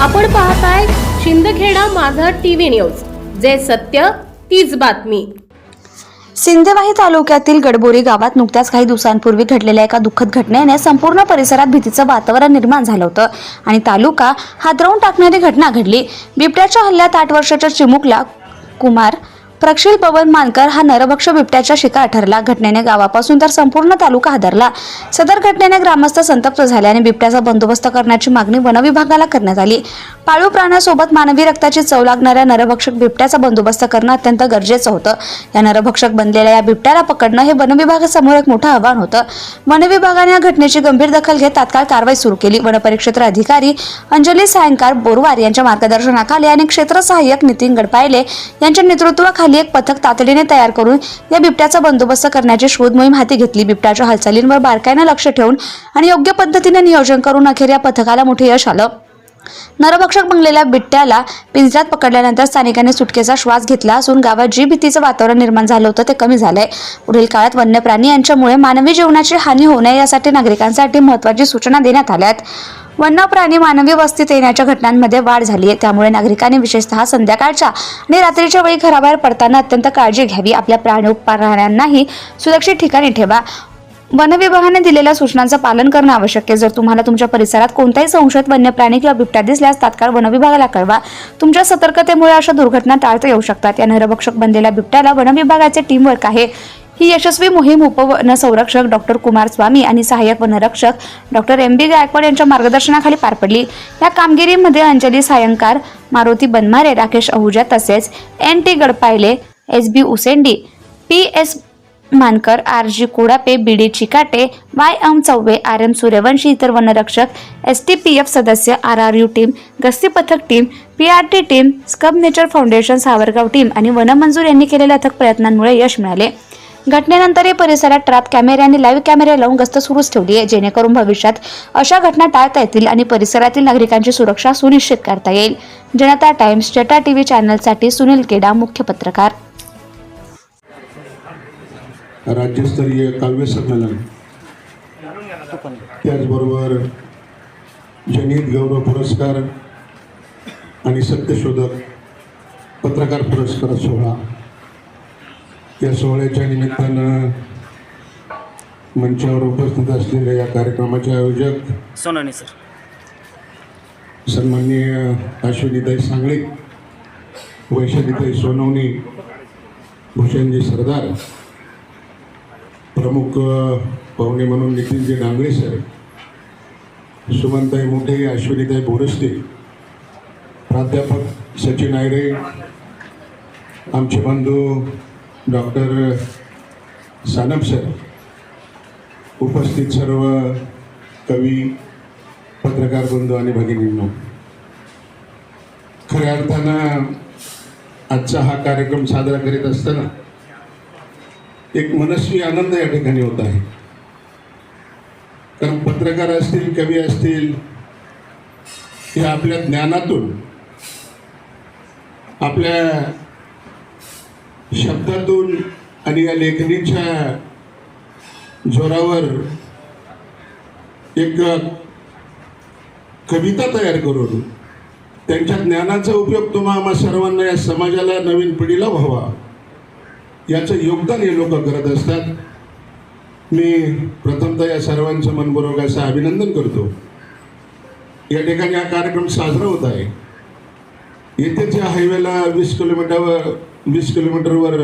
आपण पाहताय शिंदखेडा माझा टीव्ही न्यूज. जे सत्य तीच बातमी. सिंदेवाही तालुक्यातील गडबोरी गावात नुकत्याच काही दिवसांपूर्वी घडलेल्या एका दुःखद घटनेने संपूर्ण परिसरात भीतीचं वातावरण निर्माण झालं होतं आणि तालुका हादरवून टाकणारी घटना घडली. बिबट्याच्या हल्ल्यात आठ वर्षाच्या चिमुकला कुमार प्रक्षिल पवन मानकर हा नरभक्ष बिबट्याच्या शिकार ठरला. घटनेने गावापासून तर संपूर्ण तालुका हादरला. सदर घटनेने ग्रामस्थ संतप्त झाले आणि बिबट्याचा बंदोबस्त करण्याची मागणी वनविभागाला करण्यात आली. पाळीव प्राण्यासोबत मानवी रक्ताची चव लागणाऱ्या नरभक्षक बिबट्याचा बंदोबस्त करणं अत्यंत गरजेचं होतं. या नरभक्षक बनलेल्या या बिबट्याला पकडणं हे वनविभागासमोर एक मोठं आव्हान होतं. वनविभागाने या घटनेची गंभीर दखल घेत तात्काळ कारवाई सुरू केली. वनपरिक्षेत्र अधिकारी अंजली सायंकार बोरवार यांच्या मार्गदर्शनाखाली आणि क्षेत्र सहाय्यक नितीन गडपायले यांच्या नेतृत्वाखाली एक पथक तातडीने तयार करून या बिबट्याचा बंदोबस्त करण्याची शोध मोहीम हाती घेतली. बिबट्याच्या हालचालींवर बारकाईनं लक्ष ठेवून आणि योग्य पद्धतीने नियोजन करून अखेर या पथकाला मोठे यश आलं. नरभक्षक बनलेल्या बिबट्याला पिंजऱ्यात पकडल्यानंतर स्थानिकांनी सुटकेचा श्वास घेतला असून गावात जी भीतीचं वातावरण निर्माण झालं होतं ते कमी झालंय. पुढील काळात वन्य प्राणी यांच्यामुळे मानवी जीवनाची हानी होऊ नये यासाठी नागरिकांसाठी महत्त्वाची सूचना देण्यात आल्यात. वन्य प्राणी मानवी वस्तीत येण्याच्या घटनांमध्ये वाढ झाली आहे. त्यामुळे नागरिकांनी विशेषतः संध्याकाळच्या आणि रात्रीच्या वेळी घराबाहेर पडताना अत्यंत काळजी घ्यावी. आपल्या प्राणी प्राण्यांनाही सुरक्षित ठिकाणी ठेवा. वन विभागाने दिलेल्या सूचनांचं पालन करणं आवश्यक आहे. जर तुम्हाला तुमच्या परिसरात कोणताही संशयित वन्य प्राणी किंवा बिबट्या दिसल्यास तात्काळ वन विभागाला कळवा. तुमच्या सतर्कतेमुळे अशा दुर्घटना टाळता येऊ शकतात. या नरभक्षक बनलेल्या बिबट्याला वन विभागाचे टीमवर्क आहे. ही यशस्वी मोहीम उपवन संरक्षक डॉक्टर कुमार स्वामी आणि सहाय्यक वनरक्षक डॉक्टर एम बी गायकवाड यांच्या मार्गदर्शनाखाली पार पडली या कामगिरीमध्ये अंजली सायंकार मारुती बनमारे राकेश अहुजा तसेच N T Gadpayle S B Usendi P S Mankar R G Kodape B D Chikate Y M Choubey R M Suryavanshi इतर वनरक्षक एस टी पी एफ सदस्य आर आर यू टीम गस्ती पथक team P R T team scrub nature foundation Savargaon team आणि वनमंजूर यांनी केलेल्या अथक प्रयत्नांमुळे यश मिळाले. घटनेनंतर या परिसरात ट्रॅप कॅमेरे आणि लाईव्ह कॅमेरे लावून गस्त सुरूच ठेवली आहे जेणेकरून भविष्यात अशा घटना टाळता येतील आणि परिसरातील नागरिकांची सुरक्षा सुनिश्चित करता येईल. जनता टाइम्स जटा टीव्ही चॅनलसाठी सुनील केडा मुख्य पत्रकार. राज्यस्तरीय काव्य संमेलन. त्याचबरोबर जनित गौरव पुरस्कार आणि सत्यशोधक पत्रकार पुरस्कार सोहळा. या सोहळ्याच्या निमित्तानं मंचावर उपस्थित असलेल्या या कार्यक्रमाचे आयोजक सोनानी सर. सन्माननीय अश्विनीताई सांगळे वैशालीताई सोनवणी भूषणजी सरदार प्रमुख पाहुणे म्हणून नितीनजी डांगळे सर सुमनताई मोठे अश्विनीताई बोरस्ते प्राध्यापक सचिन आयरे आमचे बंधू डॉक्टर सानप सर उपस्थित सर्व कवी पत्रकार बंधू आणि भगिनींनो. खऱ्या अर्थानं आजचा हा कार्यक्रम साजरा करीत असताना एक मनस्वी आनंद या ठिकाणी होत आहे. कारण पत्रकार असतील कवी असतील हे आपल्या ज्ञानातून आपल्या शब्दातून आणि या लेखणीच्या जोरावर एक कविता तयार करून त्यांच्या ज्ञानाचा उपयोग तुम्हा आम्हा सर्वांना या समाजाला नवीन पिढीला व्हावा. याचं योगदान हे लोक करत असतात. मी प्रथमतः या सर्वांचं मनपूर्वक असं अभिनंदन करतो. या ठिकाणी हा कार्यक्रम साजरा होत आहे. येथेच या हायवेला वीस किलोमीटरवर वीस किलोमीटरवर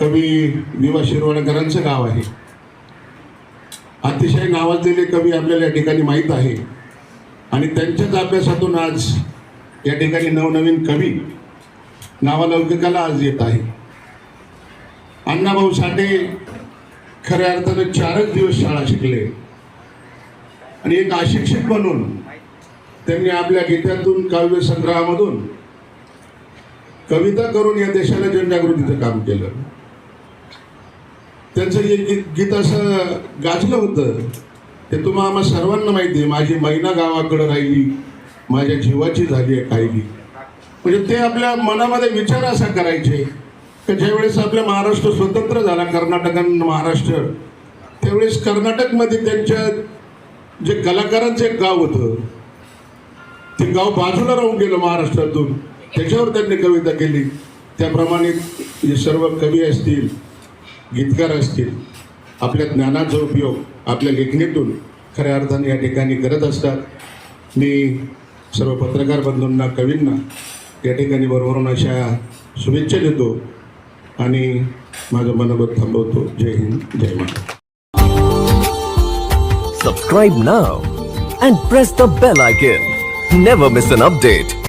कवी विवा शिरवाडकरांचं गाव आहे. अतिशय नावाजलेले कवी आपल्याला या ठिकाणी माहीत आहे. आणि त्यांच्याच अभ्यासातून आज या ठिकाणी नवनवीन कवी नावालौकिकाला आज येत आहे. अण्णाभाऊ साठे खऱ्या अर्थानं चारच दिवस शाळा शिकले. आणि एक अशिक्षित बनून त्यांनी आपल्या गीतातून काव्य संग्रहामधून कविता करून या देशाला जनजागृतीचं काम केलं. त्यांचं एक गीत गीत असं गाजलं होतं. ते तुम्हा आम्हा सर्वांना माहिती आहे माझी मैना गावाकडं राहिली माझ्या जीवाची झाली आहे कायली. म्हणजे ते आपल्या मनामध्ये विचार असा करायचे की ज्यावेळेस आपल्या महाराष्ट्र स्वतंत्र झाला कर्नाटक आणि महाराष्ट्र त्यावेळेस कर्नाटकमध्ये त्यांच्या जे कलाकारांचं एक गाव होतं ते गाव बाजूला राहून गेलं महाराष्ट्रातून. त्याच्यावर त्यांनी कविता केली. त्याप्रमाणे हे सर्व कवी असतील गीतकार असतील आपल्या ज्ञानाचा उपयोग आपल्या लेखणीतून खऱ्या अर्थाने या ठिकाणी करत असतात. मी सर्व पत्रकार बंधूंना कवींना या ठिकाणी बरोबरून अशा शुभेच्छा देतो आणि माझं मनोगत थांबवतो. जय हिंद जय Maharaj subscribe now and press the bell icon never miss an update